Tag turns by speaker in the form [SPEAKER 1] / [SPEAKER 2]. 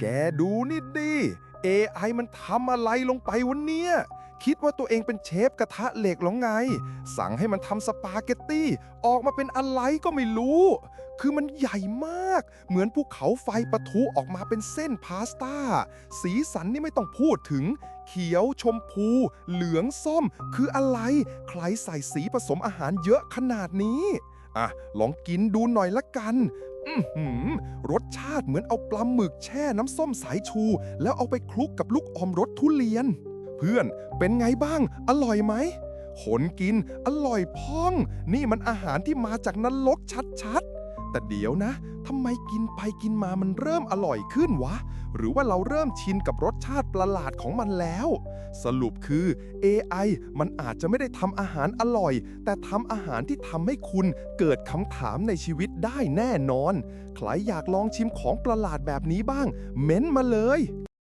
[SPEAKER 1] แกดูนี่ดิ AI มันทำอะไรลงไปวันเนี้ยคิดว่าตัวเองเป็นเชฟกระทะเหล็กหรอไง สั่งให้มันทำสปาเกตตี้ ออกมาเป็นอะไรก็ไม่รู้ คือมันใหญ่มาก เหมือนภูเขาไฟปะทุออกมาเป็นเส้นพาสต้า สีสันนี่ไม่ต้องพูดถึง เขียวชมพู เหลืองส้ม คืออะไร ใครใส่สีผสมอาหารเยอะขนาดนี้อะ ลองกินดูหน่อยละกัน อือหือรสชาติเหมือนเอาปลาหมึกแช่น้ำส้มสายชู แล้วเอาไปคลุกกับลูกอมรสทุเรียน เพื่อนเป็นไงบ้าง อร่อยไหมขนกิน อร่อยพ้อง นี่มันอาหารที่มาจากนรกชัดๆ แต่เดี๋ยวนะทำไมกินไปกินมามันเริ่มอร่อยขึ้นวะ หรือว่าเราเริ่มชินกับรสชาติประหลาดของมันแล้ว สรุปคือ AI มันอาจจะไม่ได้ทำอาหารอร่อย แต่ทำอาหารที่ทำให้คุณเกิดคำถามในชีวิตได้แน่นอน ใครอยากลองชิมของประหลาดแบบนี้บ้าง เม้นมาเลย